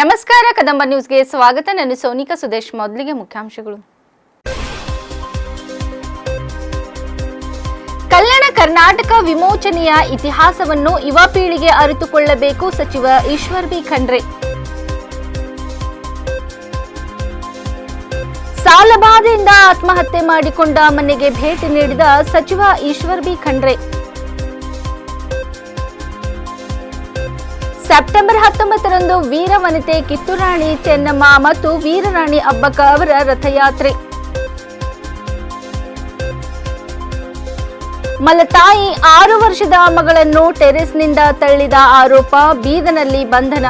ನಮಸ್ಕಾರ, ಕದಂಬ ನ್ಯೂಸ್ಗೆ ಸ್ವಾಗತ. ನಾನು ಸೋನಿಕಾ ಸುದೇಶ್, ಮೊದಲಿಗೆ ಮುಖ್ಯಾಂಶಗಳು. ಕಲ್ಯಾಣ ಕರ್ನಾಟಕ ವಿಮೋಚನೆಯ ಇತಿಹಾಸವನ್ನು ಯುವ ಪೀಳಿಗೆ ಅರಿತುಕೊಳ್ಳಬೇಕು, ಸಚಿವ ಈಶ್ವರ್ ಬಿ. ಖಂಡ್ರೆ. ಸಾಲಬಾಧೆಯಿಂದ ಆತ್ಮಹತ್ಯೆ ಮಾಡಿಕೊಂಡ ಮನೆಗೆ ಭೇಟಿ ನೀಡಿದ ಸಚಿವ ಈಶ್ವರ್ ಬಿ. ಖಂಡ್ರೆ. ಸೆಪ್ಟೆಂಬರ್ ಹತ್ತೊಂಬತ್ತರಂದು ವೀರವನಿತೆ ಕಿತ್ತೂರಾಣಿ ಚೆನ್ನಮ್ಮ ಮತ್ತು ವೀರರಾಣಿ ಅಬ್ಬಕ್ಕ ಅವರ ರಥಯಾತ್ರೆ. ಮಲತಾಯಿ ಆರು ವರ್ಷದ ಮಗಳನ್ನು ಟೆರೆಸ್ನಿಂದ ತಳ್ಳಿದ ಆರೋಪ ಬೀದನಲ್ಲಿ ಬಂಧನ.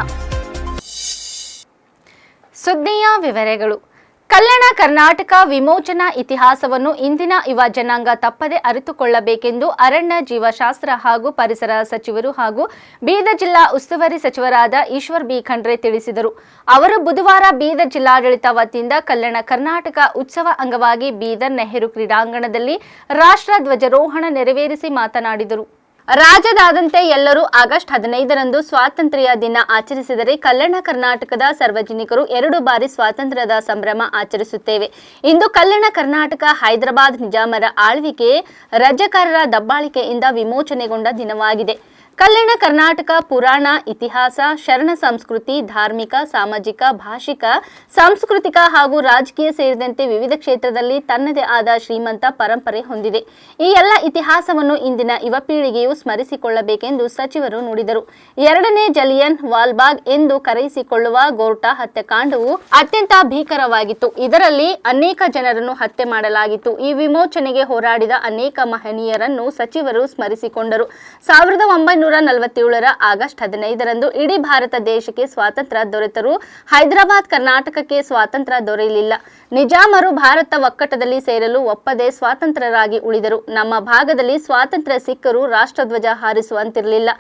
ಸುದ್ದಿಯ ವಿವರಗಳು. ಕಲ್ಯಾಣ ಕರ್ನಾಟಕ ವಿಮೋಚನಾ ಇತಿಹಾಸವನ್ನು ಇಂದಿನ ಯುವ ಜನಾಂಗ ತಪ್ಪದೆ ಅರಿತುಕೊಳ್ಳಬೇಕೆಂದು ಅರಣ್ಯ ಜೀವಶಾಸ್ತ್ರ ಹಾಗೂ ಪರಿಸರ ಸಚಿವರು ಹಾಗೂ ಬೀದರ್ ಜಿಲ್ಲಾ ಉಸ್ತುವಾರಿ ಸಚಿವರಾದ ಈಶ್ವರ್ ಬಿ. ಖಂಡ್ರೆ ತಿಳಿಸಿದರು. ಅವರು ಬುಧವಾರ ಬೀದರ್ ಜಿಲ್ಲಾಡಳಿತ ವತಿಯಿಂದ ಕಲ್ಯಾಣ ಕರ್ನಾಟಕ ಉತ್ಸವ ಅಂಗವಾಗಿ ಬೀದರ್ ನೆಹರು ಕ್ರೀಡಾಂಗಣದಲ್ಲಿ ರಾಷ್ಟ್ರ ಧ್ವಜಾರೋಹಣ ನೆರವೇರಿಸಿ ಮಾತನಾಡಿದರು. ರಾಜ್ಯದಾದ್ಯಂತ ಎಲ್ಲರೂ ಆಗಸ್ಟ್ ಹದಿನೈದರಂದು ಸ್ವಾತಂತ್ರ್ಯ ದಿನ ಆಚರಿಸಿದರೆ ಕಲ್ಯಾಣ ಕರ್ನಾಟಕದ ಸಾರ್ವಜನಿಕರು ಎರಡು ಬಾರಿ ಸ್ವಾತಂತ್ರ್ಯದ ಸಂಭ್ರಮ ಆಚರಿಸುತ್ತೇವೆ. ಇಂದು ಕಲ್ಯಾಣ ಕರ್ನಾಟಕ ಹೈದರಾಬಾದ್ ನಿಜಾಮರ ಆಳ್ವಿಕೆ ರಜಕಾರರ ದಬ್ಬಾಳಿಕೆಯಿಂದ ವಿಮೋಚನೆಗೊಂಡ ದಿನವಾಗಿದೆ. ಕಲ್ಯಾಣ, ಕರ್ನಾಟಕ, ಪುರಾಣ, ಇತಿಹಾಸ, ಶರಣ ಸಂಸ್ಕೃತಿ, ಧಾರ್ಮಿಕ, ಸಾಮಾಜಿಕ, ಭಾಷಿಕ, ಸಾಂಸ್ಕೃತಿಕ ಹಾಗೂ ರಾಜಕೀಯ ಸೇರಿದಂತೆ ವಿವಿಧ ಕ್ಷೇತ್ರದಲ್ಲಿ ತನ್ನದೇ ಆದ ಶ್ರೀಮಂತ ಪರಂಪರೆ ಹೊಂದಿದೆ. ಈ ಎಲ್ಲ ಇತಿಹಾಸವನ್ನು ಇಂದಿನ ಯುವ ಪೀಳಿಗೆಯು ಸ್ಮರಿಸಿಕೊಳ್ಳಬೇಕೆಂದು ಸಚಿವರು ನುಡಿದರು. ಎರಡನೇ ಜಲಿಯನ್ ವಾಲ್ಬಾಗ್ ಎಂದು ಕರೆಯಿಸಿಕೊಳ್ಳುವ ಗೋರ್ಟಾ ಹತ್ಯಾಕಾಂಡವು ಅತ್ಯಂತ ಭೀಕರವಾಗಿತ್ತು. ಇದರಲ್ಲಿ ಅನೇಕ ಜನರನ್ನು ಹತ್ಯೆ ಮಾಡಲಾಗಿತ್ತು. ಈ ವಿಮೋಚನೆಗೆ ಹೋರಾಡಿದ ಅನೇಕ ಮಹನೀಯರನ್ನು ಸಚಿವರು ಸ್ಮರಿಸಿಕೊಂಡರು. ಸಾವಿರದ ಒಂಬೈನೂರ ನಲವತ್ತೇಳರ ಆಗಸ್ಟ್ ಹದಿನೈದರಂದು ಇಡೀ ಭಾರತ ದೇಶಕ್ಕೆ ಸ್ವಾತಂತ್ರ್ಯ ದೊರೆತರೂ ಹೈದರಾಬಾದ್ ಕರ್ನಾಟಕಕ್ಕೆ ಸ್ವಾತಂತ್ರ್ಯ ದೊರೆಯಲಿಲ್ಲ. ನಿಜಾಮರು ಭಾರತ ಒಕ್ಕಟದಲ್ಲಿ ಸೇರಲು ಒಪ್ಪದೆ ಸ್ವಾತಂತ್ರ್ಯರಾಗಿ ಉಳಿದರು. ನಮ್ಮ ಭಾಗದಲ್ಲಿ ಸ್ವಾತಂತ್ರ್ಯ ಸಿಕ್ಕರೂ ರಾಷ್ಟ್ರಧ್ವಜ ಹಾರಿಸುವಂತಿರಲಿಲ್ಲ.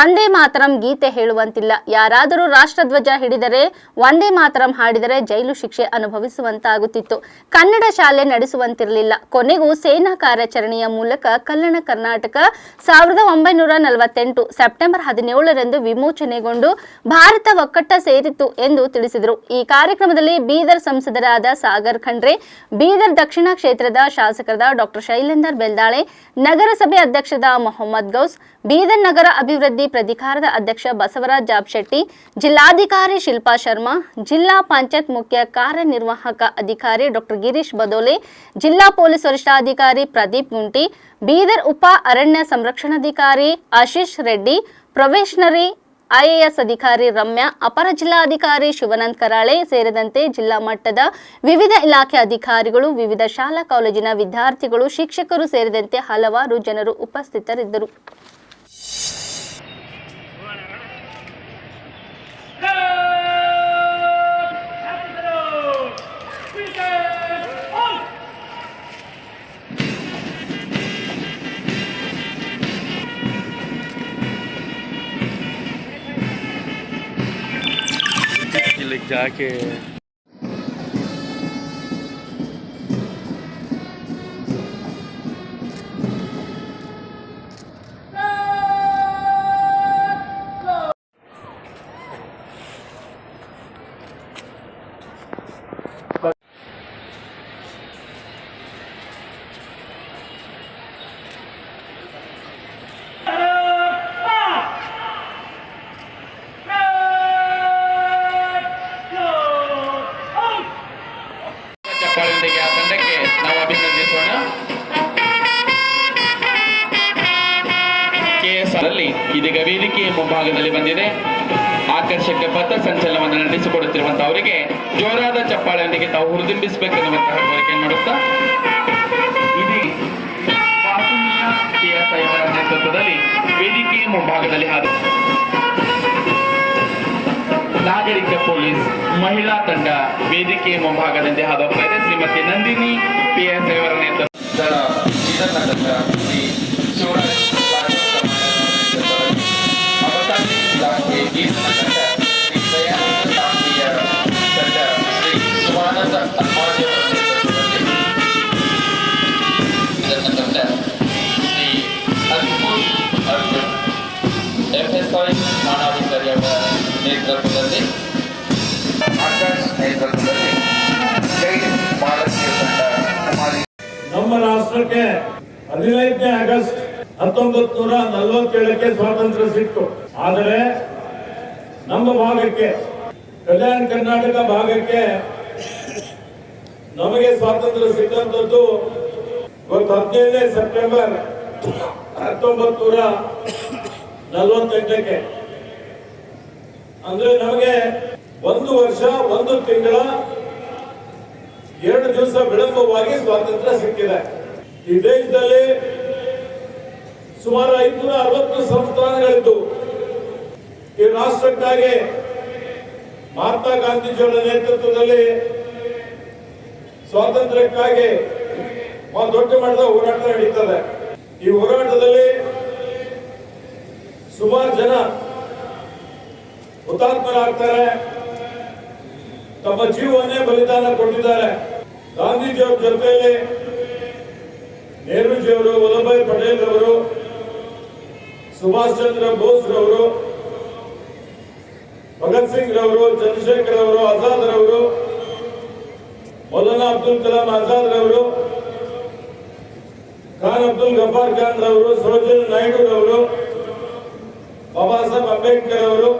ಒಂದೇ ಮಾತರಂ ಗೀತೆ ಹೇಳುವಂತಿಲ್ಲ. ಯಾರಾದರೂ ರಾಷ್ಟ್ರಧ್ವಜ ಹಿಡಿದರೆ ಒಂದೇ ಮಾತರಂ ಹಾಡಿದರೆ ಜೈಲು ಶಿಕ್ಷೆ ಅನುಭವಿಸುವಂತಾಗುತ್ತಿತ್ತು. ಕನ್ನಡ ಶಾಲೆ ನಡೆಸುವಂತಿರಲಿಲ್ಲ. ಕೊನೆಗೂ ಸೇನಾ ಕಾರ್ಯಾಚರಣೆಯ ಮೂಲಕ ಕಲ್ಯಾಣ ಕರ್ನಾಟಕ ಸಾವಿರದ ಒಂಬೈನೂರ ನಲವತ್ತೆಂಟು ಸೆಪ್ಟೆಂಬರ್ ಹದಿನೇಳರಂದು ವಿಮೋಚನೆಗೊಂಡು ಭಾರತ ಒಕ್ಕಟ್ಟ ಸೇರಿತ್ತು ಎಂದು ತಿಳಿಸಿದರು. ಈ ಕಾರ್ಯಕ್ರಮದಲ್ಲಿ ಬೀದರ್ ಸಂಸದರಾದ ಸಾಗರ್ ಖಂಡ್ರೆ, ಬೀದರ್ ದಕ್ಷಿಣ ಕ್ಷೇತ್ರದ ಶಾಸಕರಾದ ಡಾಕ್ಟರ್ ಶೈಲೇಂದರ್ ಬೆಲ್ದಾಳೆ, ನಗರಸಭೆ ಅಧ್ಯಕ್ಷದ ಮೊಹಮ್ಮದ್ ಗೌಸ್, ಬೀದರ್ ನಗರ ಅಭಿವೃದ್ಧಿ ಪ್ರಾಧಿಕಾರದ ಅಧ್ಯಕ್ಷ ಬಸವರಾಜ್ ಜಾಬ್ಶೆಟ್ಟಿ, ಜಿಲ್ಲಾಧಿಕಾರಿ ಶಿಲ್ಪಾ ಶರ್ಮಾ, ಜಿಲ್ಲಾ ಪಂಚಾಯತ್ ಮುಖ್ಯ ಕಾರ್ಯನಿರ್ವಾಹಕ ಅಧಿಕಾರಿ ಡಾಕ್ಟರ್ ಗಿರೀಶ್ ಬದೋಲೆ, ಜಿಲ್ಲಾ ಪೊಲೀಸ್ ವರಿಷ್ಠಾಧಿಕಾರಿ ಪ್ರದೀಪ್ ಗುಂಟಿ ಬೀದರ್ ಉಪ ಅರಣ್ಯ ಸಂರಕ್ಷಣಾಧಿಕಾರಿ ಆಶೀಶ್ ರೆಡ್ಡಿ, ಪ್ರೊಬೇಷನರಿ ಐಎಎಸ್ ಅಧಿಕಾರಿ ರಮ್ಯಾ, ಅಪರ ಜಿಲ್ಲಾಧಿಕಾರಿ ಶಿವನಂದ್ ಕರಾಳೆ ಸೇರಿದಂತೆ ಜಿಲ್ಲಾ ಮಟ್ಟದ ವಿವಿಧ ಇಲಾಖೆ ಅಧಿಕಾರಿಗಳು, ವಿವಿಧ ಶಾಲಾ ಕಾಲೇಜಿನ ವಿದ್ಯಾರ್ಥಿಗಳು, ಶಿಕ್ಷಕರು ಸೇರಿದಂತೆ ಹಲವಾರು ಜನರು ಉಪಸ್ಥಿತರಿದ್ದರು. लेके जाके ನಾಗರಿಕ ಪೊಲೀಸ್ ಮಹಿಳಾ ತಂಡ ವೇದಿಕೆಯ ಮುಂಭಾಗದಂತೆ ಹಾದು ಹೋಗ್ತಾ ಇದೆ ಶ್ರೀಮತಿ ನಂದಿನಿ ಪಿ ಎಸ್ ಅವರ ನೇತೃತ್ವ ಇದನ್ನಂತ ಶ್ರೀ ಶಿವರಾಜ್ ನೇತೃತ್ವದಲ್ಲಿ ಆಕಾಶ್ ನೇತೃತ್ವದಲ್ಲಿ ನಮ್ಮ ರಾಷ್ಟ್ರಕ್ಕೆ ಹದಿನೈದನೇ ಆಗಸ್ಟ್ ಹತ್ತೊಂಬತ್ತು ನೂರ ನಲವತ್ತೇಳಕ್ಕೆ ಸ್ವಾತಂತ್ರ್ಯ ಸಿಕ್ತು. ಆದರೆ ನಮ್ಮ ಭಾಗಕ್ಕೆ ಕಲ್ಯಾಣ ಕರ್ನಾಟಕ ಭಾಗಕ್ಕೆ ನಮಗೆ ಸ್ವಾತಂತ್ರ್ಯ ಸಿಕ್ಕಂಥದ್ದು ಇವತ್ತು ಹದಿನೈದನೇ ಸೆಪ್ಟೆಂಬರ್ ಹತ್ತೊಂಬತ್ತು ನೂರ ನಲವತ್ತೆಂಟಕ್ಕೆ. ಅಂದ್ರೆ ನಮಗೆ ಒಂದು ವರ್ಷ, ಒಂದು ತಿಂಗಳ, ಎರಡು ದಿವಸ ವಿಳಂಬವಾಗಿ ಸ್ವಾತಂತ್ರ್ಯ ಸಿಕ್ಕಿದೆ. ಈ ದೇಶದಲ್ಲಿ ಸುಮಾರು ಐನೂರ ಅರವತ್ತು ಸಂಸ್ಥಾನಗಳಿದ್ದು, ಈ ರಾಷ್ಟ್ರಕ್ಕಾಗಿ ಮಹಾತ್ಮ ಗಾಂಧೀಜಿಯವರ ನೇತೃತ್ವದಲ್ಲಿ ಸ್ವಾತಂತ್ರ್ಯಕ್ಕಾಗಿ ಒಂದು ದೊಡ್ಡ ಮಟ್ಟದ ಹೋರಾಟ ನಡೀತದೆ. ಈ ಹೋರಾಟದಲ್ಲಿ ಸುಮಾರು ಜನ ಹುತಾತ್ಮರಾಗ್ತಾರೆ. ತಮ್ಮ ಜೀವವನ್ನೇ ಬಲಿದಾನ ಕೊಟ್ಟಿದ್ದಾರೆ. ಗಾಂಧೀಜಿಯವರ ಜೊತೆಯಲ್ಲಿ ನೆಹರೂಜಿಯವರು ವಲ್ಲಭಾಯ್ ಪಟೇಲ್ ಅವರು ಸುಭಾಷ್ ಚಂದ್ರ ಬೋಸ್ ರವರು, ಭಗತ್ ಸಿಂಗ್ ರವರು, ಚಂದ್ರಶೇಖರ್ ಅವರು ಆಜಾದ್ ರವರು, ಮೌಲಾನಾ ಅಬ್ದುಲ್ ಕಲಾಂ ಆಜಾದ್ ರವರು, ಖಾನ್ ಅಬ್ದುಲ್ ಗಫಾರ್ ಖಾನ್ ರವರು, ಸರೋಜಿನಿ ನಾಯ್ಡು ರವರು, ಬಾಬಾ ಸಾಹೇಬ್ ಅಂಬೇಡ್ಕರ್ ಅವರು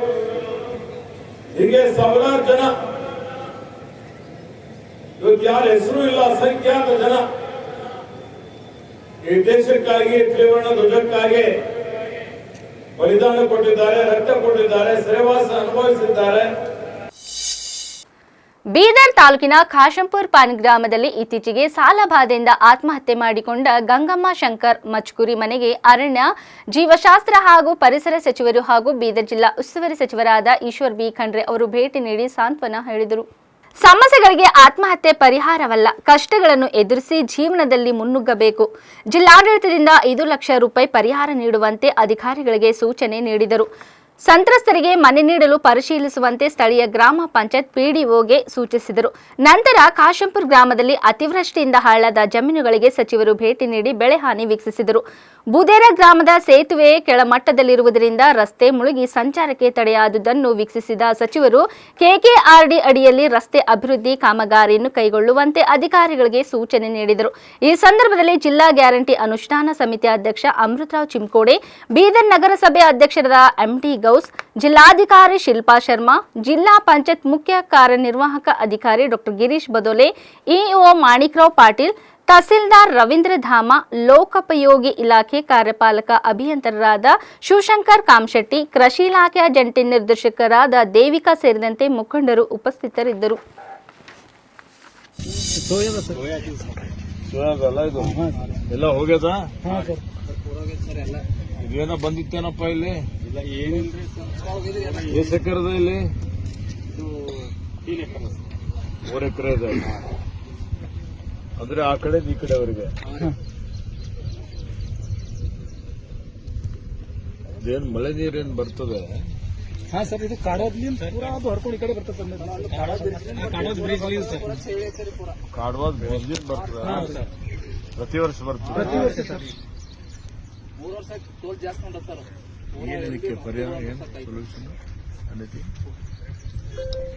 ಹೀಗೆ ಸಾವಿರಾರು ಜನ. ಇವತ್ತು ಯಾರ ಹೆಸರು ಇಲ್ಲ, ಅಸಂಖ್ಯಾತ ಜನ. ಈ ದೇಶಕ್ಕಾಗಿ, ತ್ರಿವರ್ಣ ಧ್ವಜಕ್ಕಾಗಿ ಬಲಿದಾನ ಕೊಟ್ಟಿದ್ದಾರೆ, ರಕ್ತ ಕೊಟ್ಟಿದ್ದಾರೆ, ಸೆರೆವಾಸ ಅನುಭವಿಸಿದ್ದಾರೆ. ಬೀದರ್ ತಾಲೂಕಿನ ಖಾಶಂಪುರ್ ಪಾನ್ ಗ್ರಾಮದಲ್ಲಿ ಇತ್ತೀಚೆಗೆ ಸಾಲಬಾಧೆಯಿಂದ ಆತ್ಮಹತ್ಯೆ ಮಾಡಿಕೊಂಡ ಗಂಗಮ್ಮ ಶಂಕರ್ ಮಚ್ಕುರಿ ಮನೆಗೆ ಅರಣ್ಯ, ಜೀವಶಾಸ್ತ್ರ ಹಾಗೂ ಪರಿಸರ ಸಚಿವರು ಹಾಗೂ ಬೀದರ್ ಜಿಲ್ಲಾ ಉಸ್ತುವಾರಿ ಸಚಿವರಾದ ಈಶ್ವರ್ ಬಿ. ಖಂಡ್ರೆ ಅವರು ಭೇಟಿ ನೀಡಿ ಸಾಂತ್ವನ ಹೇಳಿದರು. ಸಮಸ್ಯೆಗಳಿಗೆ ಆತ್ಮಹತ್ಯೆ ಪರಿಹಾರವಲ್ಲ, ಕಷ್ಟಗಳನ್ನು ಎದುರಿಸಿ ಜೀವನದಲ್ಲಿ ಮುನ್ನುಗ್ಗಬೇಕು. ಜಿಲ್ಲಾಡಳಿತದಿಂದ ಐದು ಲಕ್ಷ ರೂಪಾಯಿ ಪರಿಹಾರ ನೀಡುವಂತೆ ಅಧಿಕಾರಿಗಳಿಗೆ ಸೂಚನೆ ನೀಡಿದರು. ಸಂತ್ರಸ್ತರಿಗೆ ಮನೆ ನೀಡಲು ಪರಿಶೀಲಿಸುವಂತೆ ಸ್ಥಳೀಯ ಗ್ರಾಮ ಪಂಚಾಯತ್ ಪಿಡಿಒಗೆ ಸೂಚಿಸಿದರು. ನಂತರ ಕಾಶಂಪುರ್ ಗ್ರಾಮದಲ್ಲಿ ಅತಿವೃಷ್ಟಿಯಿಂದ ಹಾಳಾದ ಜಮೀನುಗಳಿಗೆ ಸಚಿವರು ಭೇಟಿ ನೀಡಿ ಬೆಳೆ ಹಾನಿ ವೀಕ್ಷಿಸಿದರು. ಬುದೇರ ಗ್ರಾಮದ ಸೇತುವೆ ಕೆಳಮಟ್ಟದಲ್ಲಿರುವುದರಿಂದ ರಸ್ತೆ ಮುಳುಗಿ ಸಂಚಾರಕ್ಕೆ ತಡೆಯಾದುದನ್ನು ವೀಕ್ಷಿಸಿದ ಸಚಿವರು, ಕೆಕೆಆರ್ಡಿ ಅಡಿಯಲ್ಲಿ ರಸ್ತೆ ಅಭಿವೃದ್ಧಿ ಕಾಮಗಾರಿಯನ್ನು ಕೈಗೊಳ್ಳುವಂತೆ ಅಧಿಕಾರಿಗಳಿಗೆ ಸೂಚನೆ ನೀಡಿದರು. ಈ ಸಂದರ್ಭದಲ್ಲಿ ಜಿಲ್ಲಾ ಗ್ಯಾರಂಟಿ ಅನುಷ್ಠಾನ ಸಮಿತಿ ಅಧ್ಯಕ್ಷ ಅಮೃತರಾವ್ ಚಿಮ್ಕೋಡೆ ಬೀದರ್ ನಗರಸಭೆ ಅಧ್ಯಕ್ಷರಾದ ಎಂಟಿ ಗೌಸ್ ಜಿಲ್ಲಾಧಿಕಾರಿ ಶಿಲ್ಪಾ ಶರ್ಮಾ ಜಿಲ್ಲಾ ಪಂಚಾಯತ್ ಮುಖ್ಯ ಕಾರ್ಯನಿರ್ವಾಹಕ ಅಧಿಕಾರಿ ಡಾಕ್ಟರ್ ಗಿರೀಶ್ ಬದೋಲೆ ಇಒ ಮಾಣಿಕ್ರಾವ್ ಪಾಟೀಲ್ ತಹಸೀಲ್ದಾರ್ ರವೀಂದ್ರ ಧಾಮ ಲೋಕೋಪಯೋಗಿ ಇಲಾಖೆ ಕಾರ್ಯಪಾಲಕ ಅಭಿಯಂತರರಾದ ಶಿವಶಂಕರ್ ಕಾಮಶೆಟ್ಟಿ ಕೃಷಿ ಇಲಾಖೆಯ ಜಂಟಿ ನಿರ್ದೇಶಕರಾದ ದೇವಿಕಾ ಸೇರಿದಂತೆ ಮುಖಂಡರು ಉಪಸ್ಥಿತರಿದ್ದರು. ಸೋಯಾದಲ್ಲ ಇದು ಎಲ್ಲ ಹೋಗ್ಯದ ಇದೇನೋ ಬಂದಿತ್ತೇನಪ್ಪ ಇಲ್ಲಿ ಎಷ್ಟು ಇಲ್ಲಿ ಮೂರು ಎಕರೆ ಇದೆ. ಅಂದ್ರೆ ಆ ಕಡೆ ಈ ಕಡೆ ಅವರಿಗೆ. ಇದೇನ್ ಮಳೆ ನೀರೇನ್ ಬರ್ತದೆ? ಹಾ ಸರ್ ಇದು ಕಾಡೋದ್ಲಿಂದ ಪೂರಾ ಅದು ಹರ್ಕೊಂಡು ಈ ಕಡೆ ಬರ್ತದೆ ಕಾಡವಾದ ಬ್ರಿಡ್ಜ್ ಸರ್. ಪ್ರತಿ ವರ್ಷ ಬರ್ತದೆ. ಪ್ರತಿ ವರ್ಷ ಬರ್ತದೆ. ಪ್ರತಿ ವರ್ಷ ಸರ್. ಏನ್ ಇದಕ್ಕೆ ಪರಿಹಾರ ಏನು ಸೊಲ್ಯೂಷನ್ ಅನ್ನತಿ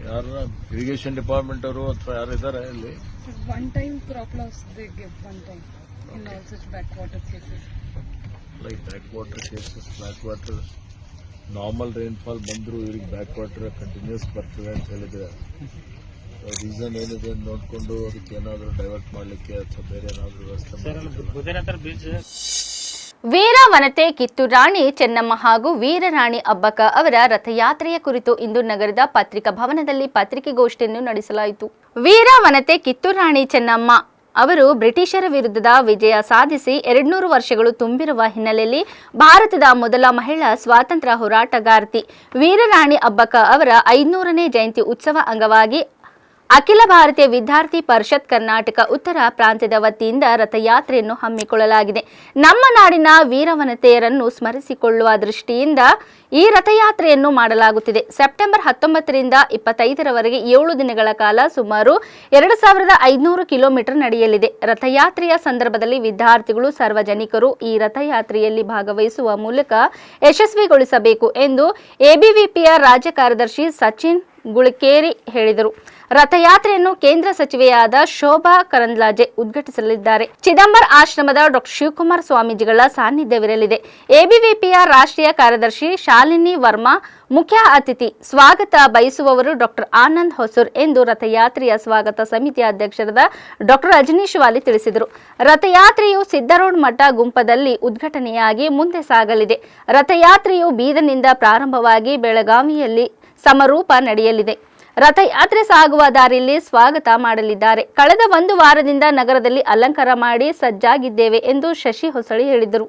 ಯಾರ ಇರಿಗೇಷನ್ ಡಿಪಾರ್ಟ್ಮೆಂಟ್ ಅವರು ಅಥವಾ ಯಾರು ಇದಾರೆ ಇಲ್ಲಿ? Time crop loss. Like back water cases back water normal rainfall ಬಂದರೂ ಇವ್ರಿಗೆ ಬ್ಯಾಕ್ ವಾಟರ್ ಕಂಟಿನ್ಯೂಸ್ ಬರ್ತದೆ ಅಂತ ಹೇಳಿದ್ರೆ. ರೀಸನ್ ಏನಿದೆ ಅಂತ ನೋಡಿಕೊಂಡು ಅದಕ್ಕೆ ಏನಾದರೂ ಡೈವರ್ಟ್ ಮಾಡಲಿಕ್ಕೆ ಅಥವಾ ಬೇರೆ ಏನಾದರೂ ವ್ಯವಸ್ಥೆ ಮಾಡಲಿಕ್ಕೆ ವೀರ ವನತೆ ಕಿತ್ತೂರಾಣಿ ಚೆನ್ನಮ್ಮ ಹಾಗೂ ವೀರರಾಣಿ ಅಬ್ಬಕ್ಕ ಅವರ ರಥಯಾತ್ರೆಯ ಕುರಿತು ಇಂದು ನಗರದ ಪತ್ರಿಕಾ ಭವನದಲ್ಲಿ ಪತ್ರಿಕೆಗೋಷ್ಠಿಯನ್ನು ನಡೆಸಲಾಯಿತು. ವೀರವನತೆ ಕಿತ್ತೂರಾಣಿ ಚೆನ್ನಮ್ಮ ಅವರು ಬ್ರಿಟಿಷರ ವಿರುದ್ಧದ ವಿಜಯ ಸಾಧಿಸಿ ಎರಡ್ನೂರು ವರ್ಷಗಳು ತುಂಬಿರುವ ಹಿನ್ನೆಲೆಯಲ್ಲಿ ಭಾರತದ ಮೊದಲ ಮಹಿಳಾ ಸ್ವಾತಂತ್ರ್ಯ ಹೋರಾಟಗಾರ್ತಿ ವೀರರಾಣಿ ಅಬ್ಬಕ್ಕ ಅವರ ಐನೂರನೇ ಜಯಂತಿ ಉತ್ಸವ ಅಂಗವಾಗಿ ಅಖಿಲ ಭಾರತೀಯ ವಿದ್ಯಾರ್ಥಿ ಪರಿಷತ್ ಕರ್ನಾಟಕ ಉತ್ತರ ಪ್ರಾಂತ್ಯದ ವತಿಯಿಂದ ರಥಯಾತ್ರೆಯನ್ನು ಹಮ್ಮಿಕೊಳ್ಳಲಾಗಿದೆ. ನಮ್ಮ ನಾಡಿನ ವೀರವನತೆಯರನ್ನು ಸ್ಮರಿಸಿಕೊಳ್ಳುವ ದೃಷ್ಟಿಯಿಂದ ಈ ರಥಯಾತ್ರೆಯನ್ನು ಮಾಡಲಾಗುತ್ತಿದೆ. ಸೆಪ್ಟೆಂಬರ್ ಹತ್ತೊಂಬತ್ತರಿಂದ ಇಪ್ಪತ್ತೈದರವರೆಗೆ ಏಳು ದಿನಗಳ ಕಾಲ ಸುಮಾರು ಎರಡು ಸಾವಿರದ ಐದುನೂರು ಕಿಲೋಮೀಟರ್ ನಡೆಯಲಿದೆ. ರಥಯಾತ್ರೆಯ ಸಂದರ್ಭದಲ್ಲಿ ವಿದ್ಯಾರ್ಥಿಗಳು, ಸಾರ್ವಜನಿಕರು ಈ ರಥಯಾತ್ರೆಯಲ್ಲಿ ಭಾಗವಹಿಸುವ ಮೂಲಕ ಯಶಸ್ವಿಗೊಳಿಸಬೇಕು ಎಂದು ಎಬಿವಿಪಿಯ ರಾಜ್ಯ ಕಾರ್ಯದರ್ಶಿ ಸಚಿನ್ ಗುಳಿಕೇರಿ ಹೇಳಿದರು. ರಥಯಾತ್ರೆಯನ್ನು ಕೇಂದ್ರ ಸಚಿವೆಯಾದ ಶೋಭಾ ಕರಂದ್ಲಾಜೆ ಉದ್ಘಾಟಿಸಲಿದ್ದಾರೆ. ಚಿದಂಬರ ಆಶ್ರಮದ ಡಾಕ್ಟರ್ ಶಿವಕುಮಾರ್ ಸ್ವಾಮೀಜಿಗಳ ಸಾನ್ನಿಧ್ಯವಿರಲಿದೆ. ಎಬಿವಿಪಿಯ ರಾಷ್ಟ್ರೀಯ ಕಾರ್ಯದರ್ಶಿ ಶಾಲಿನಿ ವರ್ಮಾ, ಮುಖ್ಯ ಅತಿಥಿ ಸ್ವಾಗತ ಬಯಸುವವರು ಡಾಕ್ಟರ್ ಆನಂದ್ ಹೊಸೂರ್ ಎಂದು ರಥಯಾತ್ರೆಯ ಸ್ವಾಗತ ಸಮಿತಿ ಅಧ್ಯಕ್ಷರಾದ ಡಾಕ್ಟರ್ ರಜನೀಶ್ ವಾಲಿ ತಿಳಿಸಿದರು. ರಥಯಾತ್ರೆಯು ಸಿದ್ದರೋಡ್ ಮಠ ಗುಂಪದಲ್ಲಿ ಉದ್ಘಾಟನೆಯಾಗಿ ಮುಂದೆ ಸಾಗಲಿದೆ. ರಥಯಾತ್ರೆಯು ಬೀದರ್ನಿಂದ ಪ್ರಾರಂಭವಾಗಿ ಬೆಳಗಾವಿಯಲ್ಲಿ ಸಮರೂಪ ನಡೆಯಲಿದೆ. ರಥಯಾತ್ರೆ ಸಾಗುವ ದಾರಿಯಲ್ಲಿ ಸ್ವಾಗತ ಮಾಡಲಿದ್ದಾರೆ. ಕಳೆದ ಒಂದು ವಾರದಿಂದ ನಗರದಲ್ಲಿ ಅಲಂಕಾರ ಮಾಡಿ ಸಜ್ಜಾಗಿದ್ದೇವೆ ಎಂದು ಶಶಿ ಹೊಸಳಿ ಹೇಳಿದರು.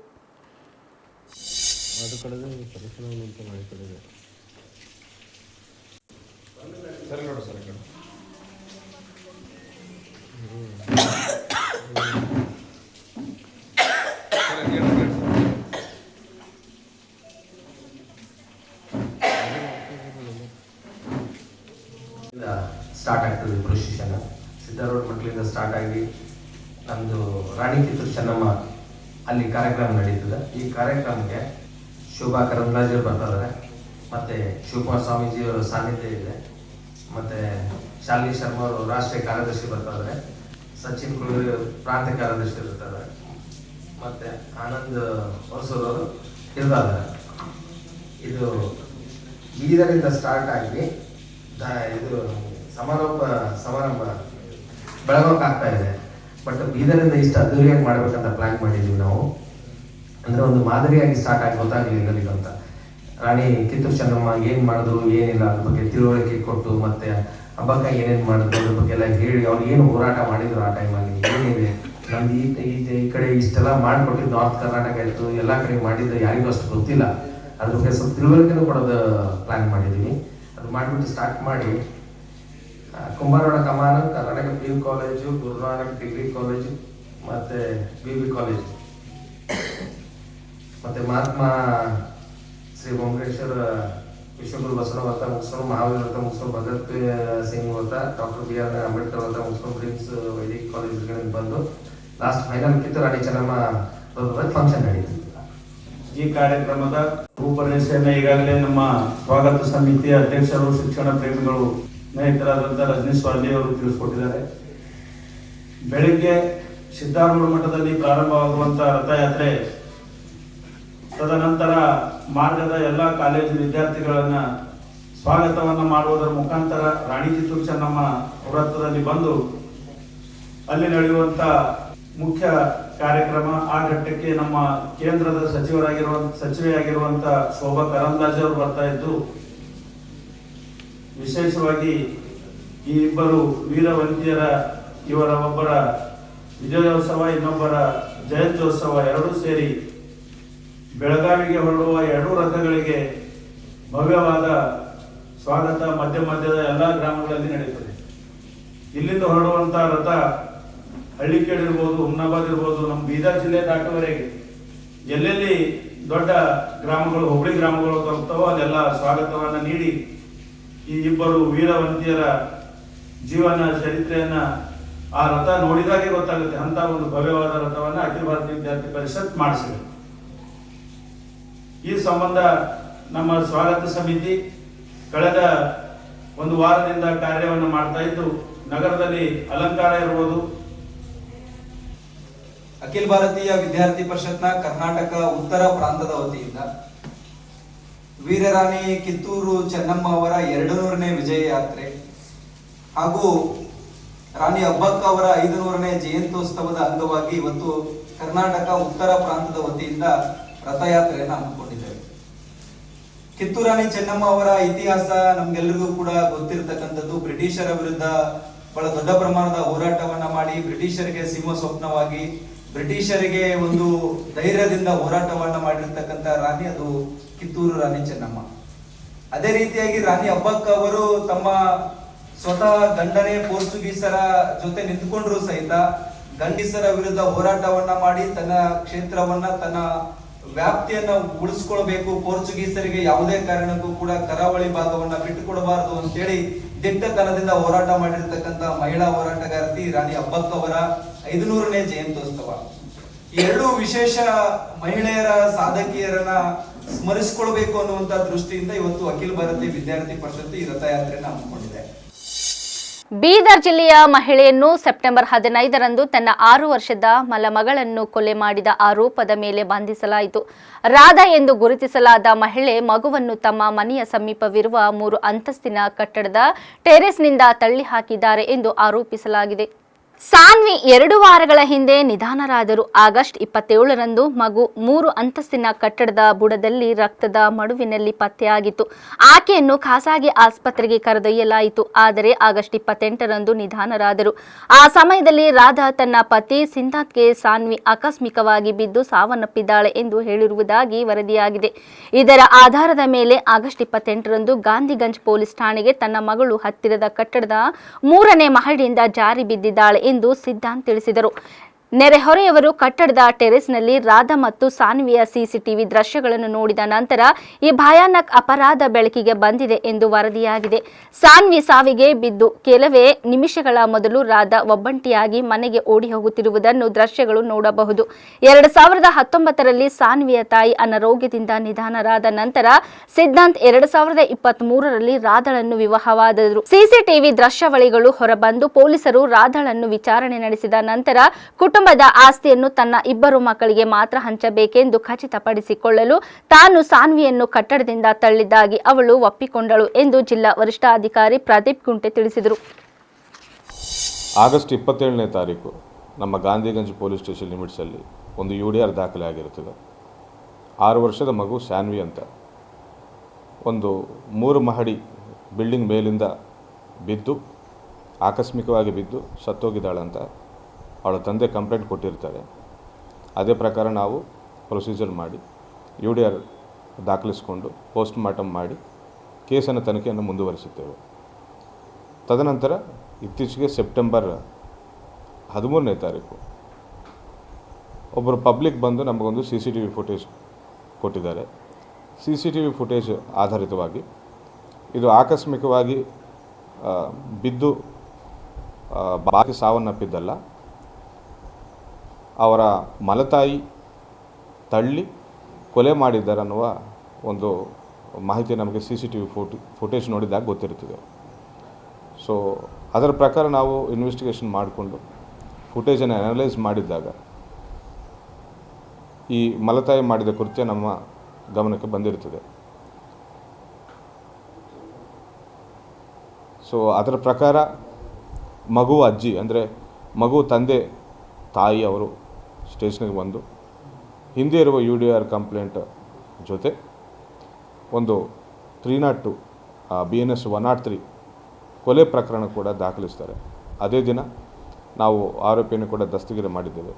ಸ್ಟಾರ್ಟ್ ಆಗ್ತದೆ ಪ್ರೊಸಿಷನ್ ಸಿದ್ಧಾರೂಢ ಮಕ್ಕಳಿಂದ ಸ್ಟಾರ್ಟ್ ಆಗಿ ನಮ್ಮದು ರಾಣಿ ಕಿತ್ತೂರು ಚೆನ್ನಮ್ಮ ಅಲ್ಲಿ ಕಾರ್ಯಕ್ರಮ ನಡೀತದೆ. ಈ ಕಾರ್ಯಕ್ರಮಕ್ಕೆ ಶೋಭಾ ಕರಂದ್ಲಾಜರು ಬರ್ತಾರೆ ಮತ್ತು ಸ್ವಾಮೀಜಿ ಸ್ವಾಮೀಜಿಯವರ ಸಾನ್ನಿಧ್ಯ ಇದೆ. ಮತ್ತು ಶಾಲಿನಿ ಶರ್ಮಾ ಅವರು ರಾಷ್ಟ್ರೀಯ ಕಾರ್ಯದರ್ಶಿ ಬರ್ತಾರೆ ಸಚಿನ್ ಕುಳೂರಿ ಪ್ರಾಂತ ಕಾರ್ಯದರ್ಶಿ ಇರ್ತಾರೆ ಮತ್ತು ಆನಂದ್ ಅವರು ಇರ್ತಾರೆ ಇದು ಬೀದರಿಂದ ಸ್ಟಾರ್ಟ್ ಆಗಿ ಇದು ಸಮಾರೋಪ, ಸಮಾರಂಭ ಬೆಳಗೋಕೆ ಆಗ್ತಾ ಇದೆ. ಬಟ್ ಬೀದರಿಂದ ಇಷ್ಟು ಅದ್ದೂರಿಯಾಗಿ ಮಾಡ್ಬೇಕಂತ ಪ್ಲಾನ್ ಮಾಡಿದ್ವಿ ನಾವು. ಅಂದ್ರೆ ಒಂದು ಮಾದರಿಯಾಗಿ ಸ್ಟಾರ್ಟ್ ಆಗಿ ಗೊತ್ತಾಗ್ಲಿ ಅಂತ ರಾಣಿ ಕಿತ್ತೂರು ಚೆನ್ನಮ್ಮ ಏನ್ ಮಾಡಿದ್ರು, ಏನಿಲ್ಲ, ಅದ್ರ ಬಗ್ಗೆ ತಿಳುವಳಿಕೆ ಕೊಟ್ಟು ಮತ್ತೆ ಹಬ್ಬಕ್ಕ ಏನೇನ್ ಮಾಡಿದ್ರು, ಅದ್ರ ಬಗ್ಗೆ ಎಲ್ಲ ಹೇಳಿ, ಅವ್ರು ಏನು ಹೋರಾಟ ಮಾಡಿದ್ರು ಆ ಟೈಮಲ್ಲಿ ಏನಿದೆ? ನಮ್ದು ಈ ಈ- ಈ ಕಡೆ ಇಷ್ಟೆಲ್ಲ ಮಾಡಿಕೊಟ್ಟಿದ್ದು ನಾರ್ತ್ ಕರ್ನಾಟಕ ಇತ್ತು, ಎಲ್ಲಾ ಕಡೆ ಮಾಡಿದ್ದು ಯಾರಿಗೂ ಅಷ್ಟು ಗೊತ್ತಿಲ್ಲ. ಅದ್ರ ಬಗ್ಗೆ ಸ್ವಲ್ಪ ತಿಳುವಳಿಕೆನೂ ಕೊಡೋದು ಪ್ಲಾನ್ ಮಾಡಿದೀವಿ. ಅದು ಮಾಡಿಬಿಟ್ಟು ಸ್ಟಾರ್ಟ್ ಮಾಡಿ Kumbarawada ಕಮಾನ Karnataka P U college Gurunanak degree college ಮತ್ತೆ ಬಿ ಬಿ ಕಾಲೇಜು ಮತ್ತೆ ಮಹಾತ್ಮ ಶ್ರೀ ವೆಂಕಟೇಶ್ವರ ವಿಶ್ವಗುರು ಬಸವಣ್ಣ ವ್ರತ ಮುಗಿಸ್ಕೊಂಡು ಮಹಾವೀರ ವ್ರತ ಮುಗಿಸ್ಕೊಂಡು ಭಗತ್ ಸಿಂಗ್ ವ್ರತ ಡಾಕ್ಟರ್ ಬಿ. ಆರ್. ಅಂಬೇಡ್ಕರ್ ವ್ರತ ಮುಗಿಸ್ಕೊಂಡು ಪ್ರಿನ್ಸ್ ವೈದಿಕ ಕಾಲೇಜ್ ಬಂದು ಲಾಸ್ಟ್ ಫೈನಲ್ ಕಿತ್ತು ರಾಣಿ ಚೆನ್ನಮ್ಮ ಫಂಕ್ಷನ್ ನಡೀತು. ಈ ಕಾರ್ಯಕ್ರಮದ ರೂಪರೇಷೆಯನ್ನು ಈಗಾಗಲೇ ನಮ್ಮ ಸ್ವಾಗತ ಸಮಿತಿಯ ಅಧ್ಯಕ್ಷರು, ಶಿಕ್ಷಣ ಪ್ರೇಮಿಗಳು ಸ್ನೇಹಿತರಾದಂಥ ರಜನೀಶ್ ಅವರು ತಿಳಿಸ್ಕೊಟ್ಟಿದ್ದಾರೆ. ಬೆಳಿಗ್ಗೆ ಸಿದ್ದಾರೂಢ ಮಠದಲ್ಲಿ ಪ್ರಾರಂಭವಾಗುವಂತ ರಥಯಾತ್ರೆ, ತದನಂತರ ಮಾರ್ಗದ ಎಲ್ಲ ಕಾಲೇಜು ವಿದ್ಯಾರ್ಥಿಗಳನ್ನ ಸ್ವಾಗತವನ್ನ ಮಾಡುವುದರ ಮುಖಾಂತರ ರಾಣಿ ಚಿತ್ತೂರು ಚೆನ್ನಮ್ಮ ವೃತ್ತದಲ್ಲಿ ಬಂದು ಅಲ್ಲಿ ನಡೆಯುವಂತ ಮುಖ್ಯ ಕಾರ್ಯಕ್ರಮ. ಆ ಘಟ್ಟಕ್ಕೆ ನಮ್ಮ ಕೇಂದ್ರದ ಸಚಿವರಾಗಿರುವ ಸಚಿವೆಯಾಗಿರುವಂತ ಶೋಭಾ ಕರಂದ್ಲಾಜೆ ಅವರು ಬರ್ತಾ ಇದ್ದು, ವಿಶೇಷವಾಗಿ ಈ ಇಬ್ಬರು ವೀರವಂತಿಯರ, ಇವರ ಒಬ್ಬರ ವಿಜಯೋತ್ಸವ, ಇನ್ನೊಬ್ಬರ ಜಯಂತ್ಯೋತ್ಸವ ಎರಡೂ ಸೇರಿ ಬೆಳಗಾವಿಗೆ ಹೊರಡುವ ಎರಡೂ ರಥಗಳಿಗೆ ಭವ್ಯವಾದ ಸ್ವಾಗತ. ಮಧ್ಯ ಮಧ್ಯದ ಎಲ್ಲ ಗ್ರಾಮಗಳಲ್ಲಿ ನಡೆಯುತ್ತದೆ. ಇಲ್ಲಿಂದ ಹೊರಡುವಂತಹ ರಥ ಹಳ್ಳಿಕೇಡ್ ಇರ್ಬೋದು ಹುಮ್ನಾಬಾದ್ ಇರ್ಬೋದು ನಮ್ಮ ಬೀದರ್ ಜಿಲ್ಲೆ ದಾಟುವರೆಗೆ ಎಲ್ಲೆಲ್ಲಿ ದೊಡ್ಡ ಗ್ರಾಮಗಳು, ಹೋಬಳಿ ಗ್ರಾಮಗಳು ತಲುಪ್ತಾವೋ ಅಲ್ಲೆಲ್ಲ ಸ್ವಾಗತವನ್ನು ನೀಡಿ ಈ ಇಬ್ಬರು ವೀರವಂತಿಯರ ಜೀವನ ಚರಿತ್ರೆಯನ್ನ ಆ ರಥ ನೋಡಿದಾಗೆ ಗೊತ್ತಾಗುತ್ತೆ. ಅಂತ ಒಂದು ಭವ್ಯವಾದ ರಥವನ್ನು ಅಖಿಲ ಭಾರತೀಯ ವಿದ್ಯಾರ್ಥಿ ಪರಿಷತ್ ಮಾಡಿಸಿದೆ. ಈ ಸಂಬಂಧ ನಮ್ಮ ಸ್ವಾಗತ ಸಮಿತಿ ಕಳೆದ ಒಂದು ವಾರದಿಂದ ಕಾರ್ಯವನ್ನು ಮಾಡ್ತಾ ಇದ್ದು, ನಗರದಲ್ಲಿ ಅಲಂಕಾರ ಇರುವುದು ಅಖಿಲ ಭಾರತೀಯ ವಿದ್ಯಾರ್ಥಿ ಪರಿಷತ್ನ ಕರ್ನಾಟಕ ಉತ್ತರ ಪ್ರಾಂತದ ವತಿಯಿಂದ ವೀರರಾಣಿ ಕಿತ್ತೂರು ಚೆನ್ನಮ್ಮ ಅವರ ಎರಡು ನೂರನೇ ವಿಜಯ ಯಾತ್ರೆ ಹಾಗೂ ರಾಣಿ ಅಬ್ಬಕ್ಕ ಅವರ ಐದು ನೂರನೇ ಜಯಂತ್ಯೋತ್ಸವದ ಅಂಗವಾಗಿ ಇವತ್ತು ಕರ್ನಾಟಕ ಉತ್ತರ ಪ್ರಾಂತದ ವತಿಯಿಂದ ರಥಯಾತ್ರೆಯನ್ನು ಹಮ್ಮಿಕೊಂಡಿದ್ದೇವೆ. ಕಿತ್ತೂರಾಣಿ ಚೆನ್ನಮ್ಮ ಅವರ ಇತಿಹಾಸ ನಮ್ಗೆಲ್ಲರಿಗೂ ಕೂಡ ಗೊತ್ತಿರತಕ್ಕಂಥದ್ದು, ಬ್ರಿಟಿಷರ ವಿರುದ್ಧ ಬಹಳ ದೊಡ್ಡ ಪ್ರಮಾಣದ ಹೋರಾಟವನ್ನ ಮಾಡಿ ಬ್ರಿಟಿಷರಿಗೆ ಸಿಂಹ ಸ್ವಪ್ನವಾಗಿ ಬ್ರಿಟಿಷರಿಗೆ ಒಂದು ಧೈರ್ಯದಿಂದ ಹೋರಾಟವನ್ನ ಮಾಡಿರ್ತಕ್ಕಂಥ ರಾಣಿ ಅದು ಕಿತ್ತೂರು ರಾಣಿ ಚೆನ್ನಮ್ಮ. ಅದೇ ರೀತಿಯಾಗಿ ರಾಣಿ ಅಬ್ಬಕ್ಕ ಅವರು ತಮ್ಮ ಸ್ವತಃ ಗಂಡನೇ ಪೋರ್ಚುಗೀಸರ ಜೊತೆ ನಿಂತ್ಕೊಂಡ್ರು ಸಹಿತ ಗಂಡಿಸರ ವಿರುದ್ಧ ಹೋರಾಟವನ್ನ ಮಾಡಿ ತನ್ನ ಕ್ಷೇತ್ರವನ್ನ, ತನ್ನ ವ್ಯಾಪ್ತಿಯನ್ನ ಉಳಿಸ್ಕೊಳ್ಬೇಕು. ಪೋರ್ಚುಗೀಸರಿಗೆ ಯಾವುದೇ ಕಾರಣಕ್ಕೂ ಕೂಡ ಕರಾವಳಿ ಭಾಗವನ್ನ ಬಿಟ್ಟುಕೊಡಬಾರದು ಅಂತೇಳಿ ದಿಟ್ಟತನದಿಂದ ಹೋರಾಟ ಮಾಡಿರ್ತಕ್ಕಂಥ ಮಹಿಳಾ ಹೋರಾಟಗಾರ್ತಿ ರಾಣಿ ಅಬ್ಬಕ್ಕ ಅವರ ಐದುನೂರನೇ ಜಯಂತ್ಯೋತ್ಸವ. ಎರಡು ವಿಶೇಷ ಮಹಿಳೆಯರ ಸಾಧಕಿಯರನ್ನ ಸ್ಮರಿಸಿಕೊಳ್ಬೇಕು ಅನ್ನುವಂತ ದೃಷ್ಟಿಯಿಂದ ಇವತ್ತು ಅಖಿಲ ಭಾರತೀಯ ವಿದ್ಯಾರ್ಥಿ ಪರಿಷತ್ತು ಈ ರಥಯಾತ್ರೆಯನ್ನು ಹಮ್ಮಿಕೊಂಡಿದೆ. ಬೀದರ್ ಜಿಲ್ಲೆಯ ಮಹಿಳೆಯನ್ನು ಸೆಪ್ಟೆಂಬರ್ ಹದಿನೈದರಂದು ತನ್ನ ಆರು ವರ್ಷದ ಮಲಮಗಳನ್ನು ಕೊಲೆ ಮಾಡಿದ ಆರೋಪದ ಮೇಲೆ ಬಂಧಿಸಲಾಯಿತು. ರಾಧಾ ಎಂದು ಗುರುತಿಸಲಾದ ಮಹಿಳೆ ಮಗುವನ್ನು ತಮ್ಮ ಮನೆಯ ಸಮೀಪವಿರುವ ಮೂರು ಅಂತಸ್ತಿನ ಕಟ್ಟಡದ ಟೆರೆಸ್ನಿಂದ ತಳ್ಳಿ ಹಾಕಿದ್ದಾರೆ ಎಂದು ಆರೋಪಿಸಲಾಗಿದೆ. ಸಾನ್ವಿ ಎರಡು ವಾರಗಳ ಹಿಂದೆ ನಿಧಾನರಾದರು. ಆಗಸ್ಟ್ ಇಪ್ಪತ್ತೇಳರಂದು ಮಗು ಮೂರು ಅಂತಸ್ತಿನ ಕಟ್ಟಡದ ಬುಡದಲ್ಲಿ ರಕ್ತದ ಮಡುವಿನಲ್ಲಿ ಪತ್ತೆಯಾಗಿತ್ತು. ಆಕೆಯನ್ನು ಖಾಸಗಿ ಆಸ್ಪತ್ರೆಗೆ ಕರೆದೊಯ್ಯಲಾಯಿತು. ಆದರೆ ಆಗಸ್ಟ್ ಇಪ್ಪತ್ತೆಂಟರಂದು ನಿಧಾನರಾದರು. ಆ ಸಮಯದಲ್ಲಿ ರಾಧಾ ತನ್ನ ಪತಿ ಸಿಂಧಾತ್ಗೆ ಸಾನ್ವಿ ಆಕಸ್ಮಿಕವಾಗಿ ಬಿದ್ದು ಸಾವನ್ನಪ್ಪಿದ್ದಾಳೆ ಎಂದು ಹೇಳಿರುವುದಾಗಿ ವರದಿಯಾಗಿದೆ. ಇದರ ಆಧಾರದ ಮೇಲೆ ಆಗಸ್ಟ್ ಇಪ್ಪತ್ತೆಂಟರಂದು ಗಾಂಧಿಗಂಜ್ ಪೊಲೀಸ್ ಠಾಣೆಗೆ ತನ್ನ ಮಗಳು ಹತ್ತಿರದ ಕಟ್ಟಡದ ಮೂರನೇ ಮಹಡಿಯಿಂದ ಜಾರಿ ಬಿದ್ದಿದ್ದಾಳೆ. ಎಂದು ಸಿದ್ದಾಂತ್ ತಿಳಿಸಿದರು. ನೆರೆಹೊರೆಯವರು ಕಟ್ಟಡದ ಟೆರೆಸ್ನಲ್ಲಿ ರಾಧಾ ಮತ್ತು ಸಾನ್ವಿಯ ಸಿಸಿಟಿವಿ ದೃಶ್ಯಗಳನ್ನು ನೋಡಿದ ನಂತರ ಈ ಭಯಾನಕ ಅಪರಾಧ ಬೆಳಕಿಗೆ ಬಂದಿದೆ ಎಂದು ವರದಿಯಾಗಿದೆ. ಸಾನ್ವಿ ಸಾವಿಗೆ ಬಿದ್ದು ಕೆಲವೇ ನಿಮಿಷಗಳ ಮೊದಲು ರಾಧಾ ಒಬ್ಬಂಟಿಯಾಗಿ ಮನೆಗೆ ಓಡಿ ಹೋಗುತ್ತಿರುವುದನ್ನು ದೃಶ್ಯಗಳು ನೋಡಬಹುದು. ಎರಡು ಸಾವಿರದ ಹತ್ತೊಂಬತ್ತರಲ್ಲಿ ಸಾನ್ವಿಯ ತಾಯಿ ಅನಾರೋಗ್ಯದಿಂದ ನಿಧನರಾದ ನಂತರ ಸಿದ್ಧಾಂತ್ ಎರಡು ಸಾವಿರದ ಇಪ್ಪತ್ತ್ ಮೂರರಲ್ಲಿ ರಾಧಳನ್ನು ವಿವಾಹವಾದರು. ಸಿಸಿಟಿವಿ ದೃಶ್ಯಾವಳಿಗಳು ಹೊರಬಂದು ಪೊಲೀಸರು ರಾಧಳನ್ನು ವಿಚಾರಣೆ ನಡೆಸಿದ ನಂತರ ಕುಟುಂಬದ ಆಸ್ತಿಯನ್ನು ತನ್ನ ಇಬ್ಬರು ಮಕ್ಕಳಿಗೆ ಮಾತ್ರ ಹಂಚಬೇಕೆಂದು ಖಚಿತಪಡಿಸಿಕೊಳ್ಳಲು ತಾನು ಸಾನ್ವಿಯನ್ನು ಕಟ್ಟಡದಿಂದ ತಳ್ಳಿದ್ದಾಗಿ ಅವಳು ಒಪ್ಪಿಕೊಂಡಳು ಎಂದು ಜಿಲ್ಲಾ ವರಿಷ್ಠಾಧಿಕಾರಿ ಪ್ರದೀಪ್ ಕುಂಟೆ ತಿಳಿಸಿದರು. ಆಗಸ್ಟ್ ಇಪ್ಪತ್ತೇಳನೇ ತಾರೀಕು ನಮ್ಮ ಗಾಂಧಿಗಂಜ್ ಪೊಲೀಸ್ ಸ್ಟೇಷನ್ ಲಿಮಿಟ್ಸಲ್ಲಿ ಒಂದು ಯು ಡಿ ಆರ್ ದಾಖಲೆ ಆಗಿರುತ್ತದೆ. ಆರು ವರ್ಷದ ಮಗು ಸ್ಯಾನ್ವಿ ಅಂತ. ಒಂದು ಮೂರು ಮಹಡಿ ಬಿಲ್ಡಿಂಗ್ ಮೇಲಿಂದ ಬಿದ್ದು, ಆಕಸ್ಮಿಕವಾಗಿ ಬಿದ್ದು ಸತ್ತೋಗಿದ್ದಾಳಂತ ಅವಳ ತಂದೆ ಕಂಪ್ಲೇಂಟ್ ಕೊಟ್ಟಿರ್ತಾರೆ. ಅದೇ ಪ್ರಕಾರ ನಾವು ಪ್ರೊಸೀಜರ್ ಮಾಡಿ ಯು ಡಿ ಆರ್ ದಾಖಲಿಸಿಕೊಂಡು ಪೋಸ್ಟ್ ಮಾರ್ಟಮ್ ಮಾಡಿ ಕೇಸನ್ನು ತನಿಖೆಯನ್ನು ಮುಂದುವರಿಸುತ್ತೇವೆ. ತದನಂತರ ಇತ್ತೀಚೆಗೆ ಸೆಪ್ಟೆಂಬರ್ ಹದಿಮೂರನೇ ತಾರೀಕು ಒಬ್ಬರು ಪಬ್ಲಿಕ್ ಬಂದು ನಮಗೊಂದು C C T V footage ಕೊಟ್ಟಿದ್ದಾರೆ. C C T V footage ಆಧಾರಿತವಾಗಿ ಇದು ಆಕಸ್ಮಿಕವಾಗಿ ಬಿದ್ದು ಬಾಕಿ ಸಾವನ್ನಪ್ಪಿದ್ದಲ್ಲ. ಅವರ ಮಲತಾಯಿ ತಳ್ಳಿ ಕೊಲೆ ಮಾಡಿದ್ದಾರನ್ನುವ ಒಂದು ಮಾಹಿತಿ ನಮಗೆ C C T V photo, footage ನೋಡಿದಾಗ ಗೊತ್ತಿರುತ್ತದೆ. ಸೊ ಅದರ ಪ್ರಕಾರ ನಾವು ಇನ್ವೆಸ್ಟಿಗೇಷನ್ ಮಾಡಿಕೊಂಡು ಫುಟೇಜನ್ನು ಅನಲೈಸ್ ಮಾಡಿದ್ದಾಗ ಈ ಮಲತಾಯಿ ಮಾಡಿದ ಕೃತ್ಯ ನಮ್ಮ ಗಮನಕ್ಕೆ ಬಂದಿರುತ್ತದೆ. ಸೊ ಅದರ ಪ್ರಕಾರ ಮಗು ಅಜ್ಜಿ ಅಂದರೆ ಮಗು ತಂದೆ ತಾಯಿ ಅವರು ಸ್ಟೇಷನ್ಗೆ ಬಂದು ಹಿಂದೆ ಇರುವ ಯು ಡಿ ಆರ್ ಕಂಪ್ಲೇಂಟ್ ಜೊತೆ ಒಂದು three nought two B N S one nought three ಕೊಲೆ ಪ್ರಕರಣ ಕೂಡ ದಾಖಲಿಸ್ತಾರೆ. ಅದೇ ದಿನ ನಾವು ಆರೋಪಿಯನ್ನು ಕೂಡ ದಸ್ತಗಿರಿ ಮಾಡಿದ್ದೇವೆ.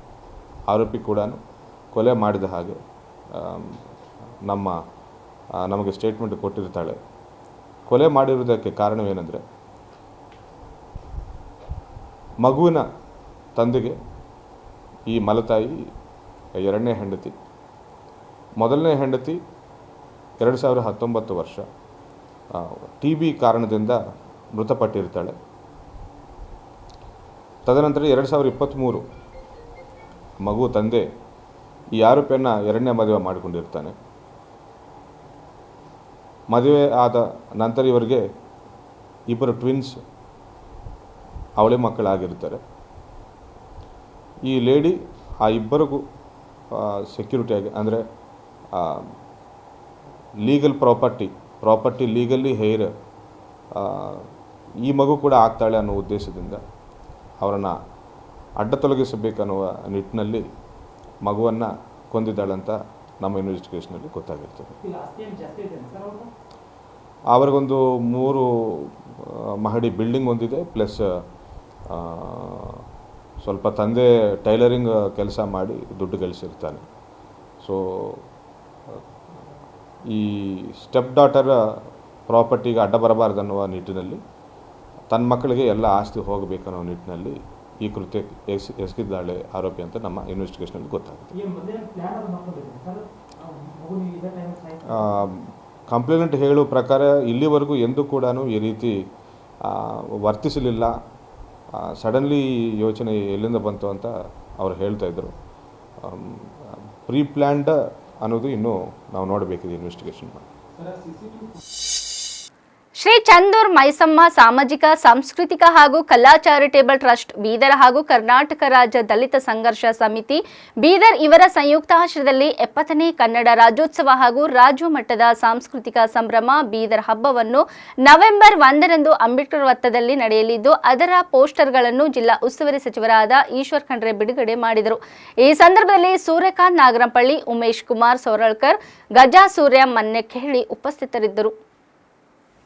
ಆರೋಪಿ ಕೂಡ ಕೊಲೆ ಮಾಡಿದ ಹಾಗೆ ನಮ್ಮ ನಮಗೆ ಸ್ಟೇಟ್ಮೆಂಟ್ ಕೊಟ್ಟಿರ್ತಾಳೆ. ಕೊಲೆ ಮಾಡಿರುವುದಕ್ಕೆ ಕಾರಣವೇನೆಂದರೆ ಮಗುವಿನ ತಂದೆಗೆ ಈ ಮಲತಾಯಿ ಎರಡನೇ ಹೆಂಡತಿ. ಮೊದಲನೇ ಹೆಂಡತಿ ಎರಡು ಸಾವಿರದ ಹತ್ತೊಂಬತ್ತು ವರ್ಷ. ಟಿ ಬಿ ಕಾರಣದಿಂದ ಮೃತಪಟ್ಟಿರ್ತಾಳೆ. ತದನಂತರ ಎರಡು ಸಾವಿರ ಇಪ್ಪತ್ತ್ಮೂರು ಮಗು ತಂದೆ ಈ ಆರೋಪಿಯನ್ನು ಎರಡನೇ ಮದುವೆ ಮಾಡಿಕೊಂಡಿರ್ತಾನೆ. ಮದುವೆ ಆದ ನಂತರ ಇವರಿಗೆ ಇಬ್ಬರು ಟ್ವಿನ್ಸ್ ಅವಳಿ ಮಕ್ಕಳಾಗಿರ್ತಾರೆ. ಈ ಲೇಡಿ ಆ ಇಬ್ಬರಿಗೂ ಸೆಕ್ಯೂರಿಟಿಯಾಗಿ ಅಂದರೆ legal property property legally heir ಈ ಮಗು ಕೂಡ ಆಗ್ತಾಳೆ ಅನ್ನೋ ಉದ್ದೇಶದಿಂದ ಅವರನ್ನು ಅಡ್ಡ ತೊಲಗಿಸಬೇಕನ್ನುವ ನಿಟ್ಟಿನಲ್ಲಿ ಮಗುವನ್ನು ಕೊಂದಿದ್ದಾಳಂತ ನಮ್ಮ ಇನ್ವೆಸ್ಟಿಗೇಷನಲ್ಲಿ ಗೊತ್ತಾಗಿರ್ತದೆ. ಅವರಿಗೊಂದು ಮೂರು ಮಹಡಿ ಬಿಲ್ಡಿಂಗ್ ಒಂದಿದೆ ಪ್ಲಸ್ ಸ್ವಲ್ಪ ತಂದೆ ಟೈಲರಿಂಗ್ ಕೆಲಸ ಮಾಡಿ ದುಡ್ಡು ಗಳಿಸಿರ್ತಾನೆ. ಸೊ ಈ ಸ್ಟೆಪ್ ಡಾಟರ್ ಪ್ರಾಪರ್ಟಿಗೆ ಅಡ್ಡ ಬರಬಾರ್ದನ್ನುವ ನಿಟ್ಟಿನಲ್ಲಿ ತನ್ನ ಮಕ್ಕಳಿಗೆ ಎಲ್ಲ ಆಸ್ತಿ ಹೋಗಬೇಕನ್ನೋ ನಿಟ್ಟಿನಲ್ಲಿ ಈ ಕೃತ್ಯ ಎಸ್ ಎಸಗಿದ್ದಾಳೆ ಆರೋಪಿ ಅಂತ ನಮ್ಮ ಇನ್ವೆಸ್ಟಿಗೇಷನಲ್ಲಿ ಗೊತ್ತಾಗುತ್ತೆ. ಕಂಪ್ಲೇಂಟ್ ಹೇಳುವ ಪ್ರಕಾರ ಇಲ್ಲಿವರೆಗೂ ಎಂದೂ ಕೂಡ ಈ ರೀತಿ ವರ್ತಿಸಲಿಲ್ಲ. ಸಡನ್ಲಿ ಯೋಚನೆ ಎಲ್ಲಿಂದ ಬಂತು ಅಂತ ಅವ್ರು ಹೇಳ್ತಾ ಇದ್ದರು ಪ್ಲ್ಯಾಂಡ್ ಅನ್ನೋದು ಇನ್ನೂ ನಾವು ನೋಡಬೇಕಿದೆ ಇನ್ವೆಸ್ಟಿಗೇಷನ್ ಮಾಡಿ. ಶ್ರೀ ಚಂದೂರ್ ಮೈಸಮ್ಮ ಸಾಮಾಜಿಕ, ಸಾಂಸ್ಕೃತಿಕ ಹಾಗೂ ಕಲಾ ಚಾರಿಟೇಬಲ್ ಟ್ರಸ್ಟ್, ಬೀದರ್ ಹಾಗೂ ಕರ್ನಾಟಕ ರಾಜ್ಯ ದಲಿತ ಸಂಘರ್ಷ ಸಮಿತಿ, ಬೀದರ್ ಇವರ ಸಂಯುಕ್ತಾಶ್ರಯದಲ್ಲಿ ಎಪ್ಪತ್ತನೇ ಕನ್ನಡ ರಾಜ್ಯೋತ್ಸವ ಹಾಗೂ ರಾಜ್ಯ ಮಟ್ಟದ ಸಾಂಸ್ಕೃತಿಕ ಸಂಭ್ರಮ ಬೀದರ್ ಹಬ್ಬವನ್ನು ನವೆಂಬರ್ ಒಂದರಂದು ಅಂಬೇಡ್ಕರ್ ವೃತ್ತದಲ್ಲಿ ನಡೆಯಲಿದ್ದು, ಅದರ ಪೋಸ್ಟರ್ಗಳನ್ನು ಜಿಲ್ಲಾ ಉಸ್ತುವಾರಿ ಸಚಿವರಾದ ಈಶ್ವರ್ ಖಂಡ್ರೆ ಬಿಡುಗಡೆ ಮಾಡಿದರು. ಈ ಸಂದರ್ಭದಲ್ಲಿ ಸೂರ್ಯಕಾಂತ್ ನಾಗರಂಪಳ್ಳಿ, ಉಮೇಶ್ ಕುಮಾರ್ ಸೋರಳ್ಕರ್ ಗಜಾ ಸೂರ್ಯ ಮನ್ನೆಖೇಳಿ ಉಪಸ್ಥಿತರಿದ್ದರು.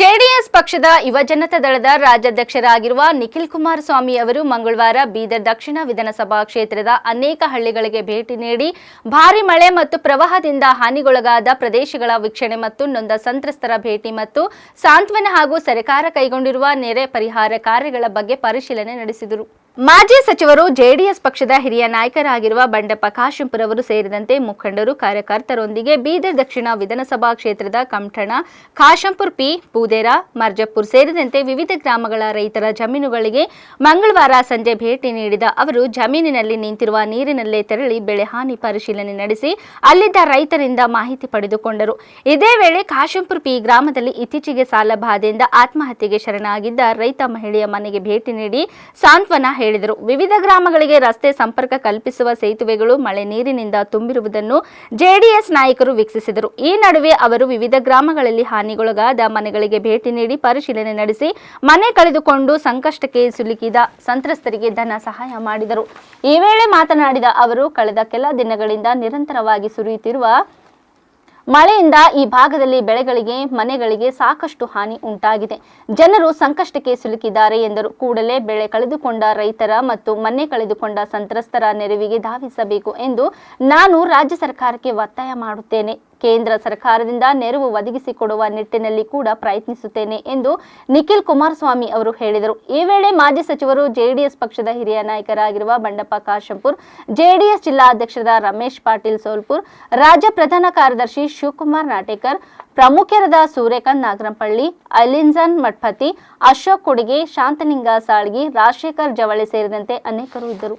ಜೆಡಿಎಸ್ ಪಕ್ಷದ ಯುವ ಜನತಾ ದಳದ ರಾಜ್ಯಾಧ್ಯಕ್ಷರಾಗಿರುವ ನಿಖಿಲ್ ಕುಮಾರಸ್ವಾಮಿ ಅವರು ಮಂಗಳವಾರ ಬೀದರ್ ದಕ್ಷಿಣ ವಿಧಾನಸಭಾ ಕ್ಷೇತ್ರದ ಅನೇಕ ಹಳ್ಳಿಗಳಿಗೆ ಭೇಟಿ ನೀಡಿ, ಭಾರಿ ಮಳೆ ಮತ್ತು ಪ್ರವಾಹದಿಂದ ಹಾನಿಗೊಳಗಾದ ಪ್ರದೇಶಗಳ ವೀಕ್ಷಣೆ ಮತ್ತು ನೊಂದ ಸಂತ್ರಸ್ತರ ಭೇಟಿ ಮತ್ತು ಸಾಂತ್ವನ ಹಾಗೂ ಸರ್ಕಾರ ಕೈಗೊಂಡಿರುವ ನೆರೆ ಪರಿಹಾರ ಕಾರ್ಯಗಳ ಬಗ್ಗೆ ಪರಿಶೀಲನೆ ನಡೆಸಿದರು. ಮಾಜಿ ಸಚಿವರು ಜೆಡಿಎಸ್ ಪಕ್ಷದ ಹಿರಿಯ ನಾಯಕರಾಗಿರುವ ಬಂಡೆಪ್ಪ ಕಾಶೆಂಪುರವರು ಸೇರಿದಂತೆ ಮುಖಂಡರು, ಕಾರ್ಯಕರ್ತರೊಂದಿಗೆ ಬೀದರ್ ದಕ್ಷಿಣ ವಿಧಾನಸಭಾ ಕ್ಷೇತ್ರದ ಕಂಠಣ ಕಾಶಂಪುರ್ ಪಿ, ಪೂದೇರ, ಮರ್ಜಪುರ್ ಸೇರಿದಂತೆ ವಿವಿಧ ಗ್ರಾಮಗಳ ರೈತರ ಜಮೀನುಗಳಿಗೆ ಮಂಗಳವಾರ ಸಂಜೆ ಭೇಟಿ ನೀಡಿದ ಅವರು, ಜಮೀನಿನಲ್ಲಿ ನಿಂತಿರುವ ನೀರಿನಲ್ಲೇ ತೆರಳಿ ಬೆಳೆ ಹಾನಿ ಪರಿಶೀಲನೆ ನಡೆಸಿ ಅಲ್ಲಿದ್ದ ರೈತರಿಂದ ಮಾಹಿತಿ ಪಡೆದುಕೊಂಡರು. ಇದೇ ವೇಳೆ ಕಾಶಂಪುರ್ ಪಿ ಗ್ರಾಮದಲ್ಲಿ ಇತ್ತೀಚೆಗೆ ಸಾಲ ಬಾಧೆಯಿಂದ ಆತ್ಮಹತ್ಯೆಗೆ ಶರಣಾಗಿದ್ದ ರೈತ ಮಹಿಳೆಯ ಮನೆಗೆ ಭೇಟಿ ನೀಡಿ ಸಾಂತ್ವನ ಹೇಳಿದರು ವಿವಿಧ ಗ್ರಾಮಗಳಿಗೆ ರಸ್ತೆ ಸಂಪರ್ಕ ಕಲ್ಪಿಸುವ ಸೇತುವೆಗಳು ಮಳೆ ನೀರಿನಿಂದ ತುಂಬಿರುವುದನ್ನು ಜೆಡಿಎಸ್ ನಾಯಕರು ವೀಕ್ಷಿಸಿದರು. ಈ ನಡುವೆ ಅವರು ವಿವಿಧ ಗ್ರಾಮಗಳಲ್ಲಿ ಹಾನಿಗೊಳಗಾದ ಮನೆಗಳಿಗೆ ಭೇಟಿ ನೀಡಿ ಪರಿಶೀಲನೆ ನಡೆಸಿ ಮನೆ ಕಳೆದುಕೊಂಡು ಸಂಕಷ್ಟಕ್ಕೆ ಸಿಲುಕಿದ ಸಂತ್ರಸ್ತರಿಗೆ ಧನ ಸಹಾಯ ಮಾಡಿದರು. ಈ ವೇಳೆ ಮಾತನಾಡಿದ ಅವರು, ಕಳೆದ ಕೆಲ ದಿನಗಳಿಂದ ನಿರಂತರವಾಗಿ ಸುರಿಯುತ್ತಿರುವ ಮಳೆಯಿಂದ ಈ ಭಾಗದಲ್ಲಿ ಬೆಳೆಗಳಿಗೆ, ಮನೆಗಳಿಗೆ ಸಾಕಷ್ಟು ಹಾನಿ ಉಂಟಾಗಿದೆ. ಜನರು ಸಂಕಷ್ಟಕ್ಕೆ ಸಿಲುಕಿದ್ದಾರೆ ಎಂದರು. ಕೂಡಲೇ ಬೆಳೆ ಕಳೆದುಕೊಂಡ ರೈತರ ಮತ್ತು ಮನೆ ಕಳೆದುಕೊಂಡ ಸಂತ್ರಸ್ತರ ನೆರವಿಗೆ ಧಾವಿಸಬೇಕು ಎಂದು ನಾನು ರಾಜ್ಯ ಸರ್ಕಾರಕ್ಕೆ ಒತ್ತಾಯ ಮಾಡುತ್ತೇನೆ. ಕೇಂದ್ರ ಸರ್ಕಾರದಿಂದ ನೆರವು ಒದಗಿಸಿಕೊಡುವ ನಿಟ್ಟಿನಲ್ಲಿ ಕೂಡ ಪ್ರಯತ್ನಿಸುತ್ತೇನೆ ಎಂದು ನಿಖಿಲ್ ಕುಮಾರಸ್ವಾಮಿ ಅವರು ಹೇಳಿದರು. ಈ ವೇಳೆ ಮಾಜಿ ಸಚಿವರು ಜೆಡಿಎಸ್ ಪಕ್ಷದ ಹಿರಿಯ ನಾಯಕರಾಗಿರುವ ಬಂಡಪ್ಪ ಕಾಶಂಪುರ್, ಜೆಡಿಎಸ್ ಜಿಲ್ಲಾಧ್ಯಕ್ಷರಾದ ರಮೇಶ್ ಪಾಟೀಲ್ ಸೋಲ್ಪುರ್, ರಾಜ್ಯ ಪ್ರಧಾನ ಕಾರ್ಯದರ್ಶಿ ಶಿವಕುಮಾರ್ ನಾಟೇಕರ್ ಪ್ರಮುಖರಾದ ಸೂರ್ಯಕಾಂತ್ ನಾಗರಂಪಳ್ಳಿ, ಅಲಿಂಜನ್ ಮಠಪತಿ, ಅಶೋಕ್ ಕೊಡಿಗೆ, ಶಾಂತಲಿಂಗ ಸಾಳ್ಗಿ, ರಾಜಶೇಖರ್ ಜವಳಿ ಸೇರಿದಂತೆ ಅನೇಕರು ಇದ್ದರು.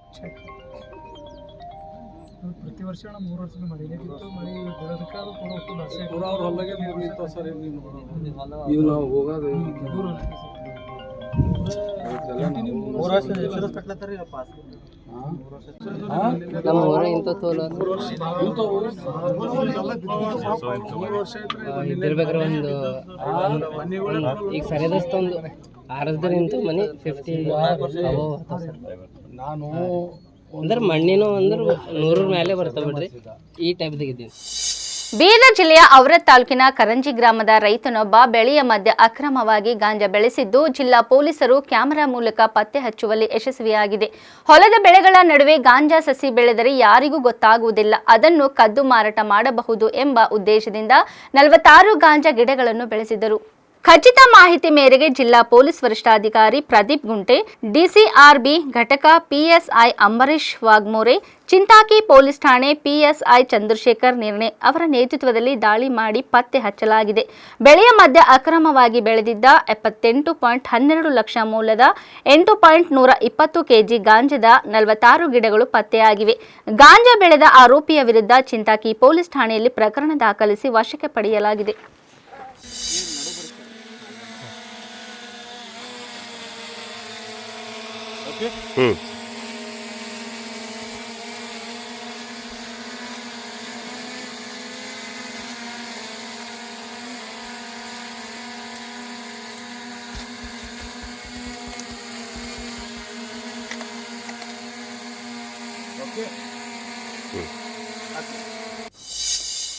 ವರ್ಷ ಅಣ್ಣ ಮೂರು ವರ್ಷ ಮಳೆನೇ ಬಿತ್ತು ಮಳೆ ಬರೋದಕ್ಕೆ ಅದು ಪೂರ ಒಟ್ಟು ನರ್ಸೆ ಪೂರ ಅವ್ರ ಹೊಲದಾಗೆ ನೀರು ನಿಂತಾವ ಸರ್ ಇವು ನಾವು ಹೋಗೋದು ದೂರ ಮೂರು ವರ್ಷ ಇನ್ಶೂರೆನ್ಸ್ ಕಟ್ಲತ್ತಾರಿ? ಪಾಸ್ ನಮ್ಮ ಊರಾಗ ಇಂಥ ತೋಲ ಒಂದು ಈಗ ಸರಿದಸ್ತ ಒಂದು ಆರಸ್ದರಿಂತ ಮನೆ ಫಿಫ್ಟಿ ನಾನು ಅಂದ್ರೆ ಮಣ್ಣಿನ ಅಂದ್ರೆ ಮೇಲೆ ಬರ್ತಾವ ಬಿಡ್ರಿ. ಈ ಟೈಪ್ ಬೀದರ್ ಜಿಲ್ಲೆಯ ಔರತ್ ತಾಲೂಕಿನ ಕರಂಜಿ ಗ್ರಾಮದ ರೈತನೊಬ್ಬ ಬೆಳೆಯ ಮಧ್ಯೆ ಅಕ್ರಮವಾಗಿ ಗಾಂಜಾ ಬೆಳೆಸಿದ್ದು ಜಿಲ್ಲಾ ಪೊಲೀಸರು ಕ್ಯಾಮೆರಾ ಮೂಲಕ ಪತ್ತೆ ಹಚ್ಚುವಲ್ಲಿ ಯಶಸ್ವಿಯಾಗಿದೆ. ಹೊಲದ ಬೆಳೆಗಳ ನಡುವೆ ಗಾಂಜಾ ಸಸಿ ಬೆಳೆದರೆ ಯಾರಿಗೂ ಗೊತ್ತಾಗುವುದಿಲ್ಲ. ಅದನ್ನು ಕದ್ದು ಮಾರಾಟ ಮಾಡಬಹುದು ಎಂಬ ಉದ್ದೇಶದಿಂದ ನಲವತ್ತಾರು ಗಾಂಜಾ ಗಿಡಗಳನ್ನು ಬೆಳೆಸಿದರು ಖಚಿತ ಮಾಹಿತಿ ಮೇರೆಗೆ ಜಿಲ್ಲಾ ಪೊಲೀಸ್ ವರಿಷ್ಠಾಧಿಕಾರಿ ಪ್ರದೀಪ್ ಗುಂಟೆ, ಡಿಸಿಆರ್ಬಿ ಘಟಕ ಪಿಎಸ್ಐ ಅಂಬರೀಶ್ ವಾಗ್ಮೋರೆ, ಚಿಂತಾಕಿ ಪೊಲೀಸ್ ಠಾಣೆ ಪಿಎಸ್ಐ ಚಂದ್ರಶೇಖರ್ ನಿರ್ಣಯ ಅವರ ನೇತೃತ್ವದಲ್ಲಿ ದಾಳಿ ಮಾಡಿ ಪತ್ತೆ ಹಚ್ಚಲಾಗಿದೆ. ಬೆಳೆಯ ಮಧ್ಯ ಅಕ್ರಮವಾಗಿ ಬೆಳೆದಿದ್ದ ಎಪ್ಪತ್ತೆಂಟು ಪಾಯಿಂಟ್ ಹನ್ನೆರಡು ಲಕ್ಷ ಮೌಲ್ಯದ ಎಂಟು ಪಾಯಿಂಟ್ ನೂರ ಇಪ್ಪತ್ತು ಕೆಜಿ ಗಾಂಜದ ನಲವತ್ತಾರು ಗಿಡಗಳು ಪತ್ತೆಯಾಗಿವೆ. ಗಾಂಜಾ ಬೆಳೆದ ಆರೋಪಿಯ ವಿರುದ್ಧ ಚಿಂತಾಕಿ ಪೊಲೀಸ್ ಠಾಣೆಯಲ್ಲಿ ಪ್ರಕರಣ ದಾಖಲಿಸಿ ವಶಕ್ಕೆ ಪಡೆಯಲಾಗಿದೆ. Hum.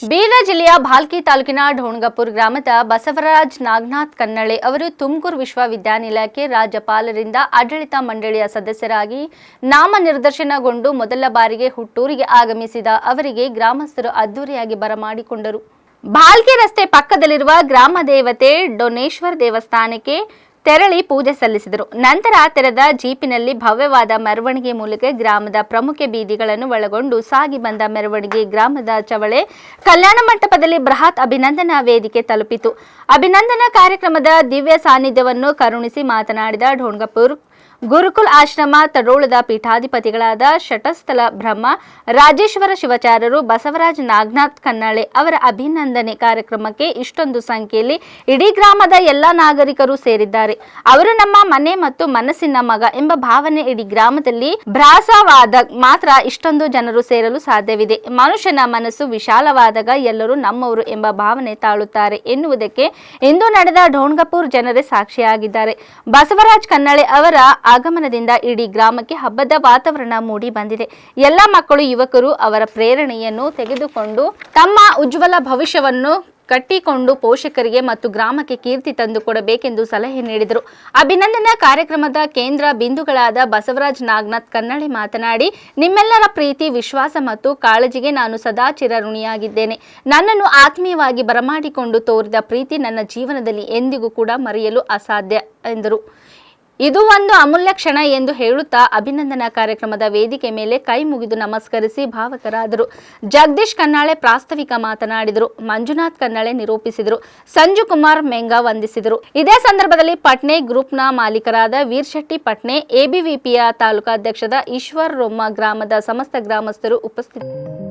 ಬೀದರ್ ಜಿಲ್ಲೆಯ ಭಾಲ್ಕಿ ತಾಲೂಕಿನ ಢೋಣಗಪುರ್ ಗ್ರಾಮದ ಬಸವರಾಜ್ ನಾಗನಾಥ್ ಕನ್ನಳೆ ಅವರು ತುಮಕೂರು ವಿಶ್ವವಿದ್ಯಾನಿಲಯಕ್ಕೆ ರಾಜ್ಯಪಾಲರಿಂದ ಆಡಳಿತ ಮಂಡಳಿಯ ಸದಸ್ಯರಾಗಿ ನಾಮನಿರ್ದೇಶನಗೊಂಡು ಮೊದಲ ಬಾರಿಗೆ ಹುಟ್ಟೂರಿಗೆ ಆಗಮಿಸಿದ ಅವರಿಗೆ ಗ್ರಾಮಸ್ಥರು ಅದ್ದೂರಿಯಾಗಿ ಬರಮಾಡಿಕೊಂಡರು. ಭಾಲ್ಕಿ ರಸ್ತೆ ಪಕ್ಕದಲ್ಲಿರುವ ಗ್ರಾಮ ದೇವತೆ ಡೊನೇಶ್ವರ್ ದೇವಸ್ಥಾನಕ್ಕೆ ತೆರಳಿ ಪೂಜೆ ಸಲ್ಲಿಸಿದರು. ನಂತರ ತೆರೆದ ಜೀಪಿನಲ್ಲಿ ಭವ್ಯವಾದ ಮೆರವಣಿಗೆ ಮೂಲಕ ಗ್ರಾಮದ ಪ್ರಮುಖ ಬೀದಿಗಳನ್ನು ಒಳಗೊಂಡು ಸಾಗಿ ಬಂದ ಮೆರವಣಿಗೆ ಗ್ರಾಮದ ಚವಳೆ ಕಲ್ಯಾಣ ಮಂಟಪದಲ್ಲಿ ಬೃಹತ್ ಅಭಿನಂದನಾ ವೇದಿಕೆ ತಲುಪಿತು. ಅಭಿನಂದನಾ ಕಾರ್ಯಕ್ರಮದ ದಿವ್ಯ ಸಾನ್ನಿಧ್ಯವನ್ನು ಕರುಣಿಸಿ ಮಾತನಾಡಿದ ಢೋಣ್ಗಪುರ್ ಗುರುಕುಲ್ ಆಶ್ರಮ, ತಡೋಳದ ಪೀಠಾಧಿಪತಿಗಳಾದ ಶಟಸ್ಥಲ ಬ್ರಹ್ಮ, ರಾಜೇಶ್ವರ ಶಿವಾಚಾರ್ಯರು, ಬಸವರಾಜ್ ನಾಗನಾಥ್ ಕನ್ನಾಳೆ ಅವರ ಅಭಿನಂದನೆ ಕಾರ್ಯಕ್ರಮಕ್ಕೆ ಇಷ್ಟೊಂದು ಸಂಖ್ಯೆಯಲ್ಲಿ ಇಡೀ ಗ್ರಾಮದ ಎಲ್ಲ ನಾಗರಿಕರು ಸೇರಿದ್ದಾರೆ. ಅವರು ನಮ್ಮ ಮನೆ ಮತ್ತು ಮನಸ್ಸಿನ ಮಗ ಎಂಬ ಭಾವನೆ ಇಡೀ ಗ್ರಾಮದಲ್ಲಿ ಭ್ರಾಸವಾದ ಮಾತ್ರ ಇಷ್ಟೊಂದು ಜನರು ಸೇರಲು ಸಾಧ್ಯವಿದೆ. ಮನುಷ್ಯನ ಮನಸ್ಸು ವಿಶಾಲವಾದಾಗ ಎಲ್ಲರೂ ನಮ್ಮವರು ಎಂಬ ಭಾವನೆ ತಾಳುತ್ತಾರೆ ಎನ್ನುವುದಕ್ಕೆ ಇಂದು ನಡೆದ ಢೋಣ್ಗಪುರ್ ಜನರೇ ಸಾಕ್ಷಿಯಾಗಿದ್ದಾರೆ. ಬಸವರಾಜ್ ಕನ್ನಳೆ ಅವರ ಆಗಮನದಿಂದ ಇಡೀ ಗ್ರಾಮಕ್ಕೆ ಹಬ್ಬದ ವಾತಾವರಣ ಮೂಡಿ ಬಂದಿದೆ. ಎಲ್ಲ ಮಕ್ಕಳು, ಯುವಕರು ಅವರ ಪ್ರೇರಣೆಯನ್ನು ತೆಗೆದುಕೊಂಡು ತಮ್ಮ ಉಜ್ವಲ ಭವಿಷ್ಯವನ್ನು ಕಟ್ಟಿಕೊಂಡು ಪೋಷಕರಿಗೆ ಮತ್ತು ಗ್ರಾಮಕ್ಕೆ ಕೀರ್ತಿ ತಂದುಕೊಡಬೇಕೆಂದು ಸಲಹೆ ನೀಡಿದರು. ಅಭಿನಂದನಾ ಕಾರ್ಯಕ್ರಮದ ಕೇಂದ್ರ ಬಿಂದುಗಳಾದ ಬಸವರಾಜ್ ನಾಗನಾಥ್ ಕನ್ನಡಿ ಮಾತನಾಡಿ, ನಿಮ್ಮೆಲ್ಲರ ಪ್ರೀತಿ, ವಿಶ್ವಾಸ ಮತ್ತು ಕಾಳಜಿಗೆ ನಾನು ಸದಾ ಚಿರಋಣಿಯಾಗಿದ್ದೇನೆ. ನನ್ನನ್ನು ಆತ್ಮೀಯವಾಗಿ ಬರಮಾಡಿಕೊಂಡು ತೋರಿದ ಪ್ರೀತಿ ನನ್ನ ಜೀವನದಲ್ಲಿ ಎಂದಿಗೂ ಕೂಡ ಮರೆಯಲು ಅಸಾಧ್ಯ, ಎಂದರು. ಇದು ಒಂದು ಅಮೂಲ್ಯ ಕ್ಷಣ ಎಂದು ಹೇಳುತ್ತಾ ಅಭಿನಂದನಾ ಕಾರ್ಯಕ್ರಮದ ವೇದಿಕೆ ಮೇಲೆ ಕೈ ಮುಗಿದು ನಮಸ್ಕರಿಸಿ ಭಾವಕರಾದರು. ಜಗದೀಶ್ ಕನ್ನಾಳೆ ಪ್ರಾಸ್ತಾವಿಕ ಮಾತನಾಡಿದರು. ಮಂಜುನಾಥ್ ಕನ್ನಾಳೆ ನಿರೂಪಿಸಿದರು. ಸಂಜು ಕುಮಾರ್ ಮೆಂಗಾ ವಂದಿಸಿದರು. ಇದೇ ಸಂದರ್ಭದಲ್ಲಿ ಪಟ್ನೆ ಗ್ರೂಪ್ನ ಮಾಲೀಕರಾದ ವೀರ್ಶೆಟ್ಟಿ ಪಟ್ನೆ ಎಬಿವಿಪಿಯ ತಾಲೂಕಾಧ್ಯಕ್ಷದ ಈಶ್ವರ್ ರೊಮ್ಮ ಗ್ರಾಮದ ಸಮಸ್ತ ಗ್ರಾಮಸ್ಥರು ಉಪಸ್ಥಿತರಿದ್ದರು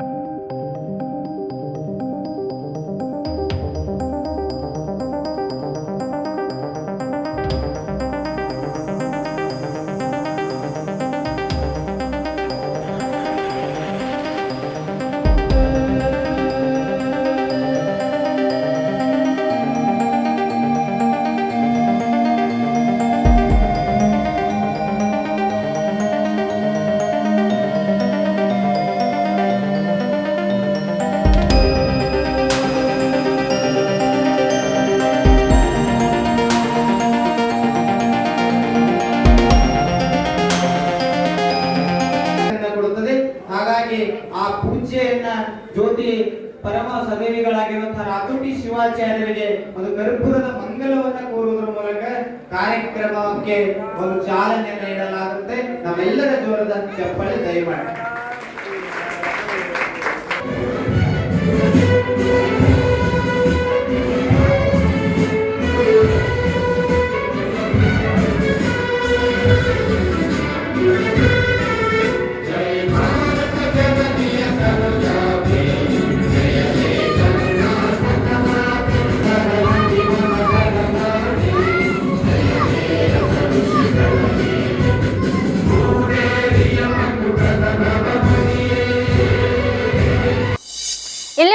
ಶಿವಾಚಾರ್ಯರಿಗೆ ಒಂದು ಕರ್ಪೂರದ ಮಂಗಲವನ್ನ ಕೋರುವುದರ ಮೂಲಕ ಕಾರ್ಯಕ್ರಮಕ್ಕೆ ಒಂದು ಚಾಲನೆಯನ್ನು ನೀಡಲಾಗುತ್ತೆ. ನಾವೆಲ್ಲರ ಜೋರದ ಚಪ್ಪಳೆ ದಯಮಾಡಿ.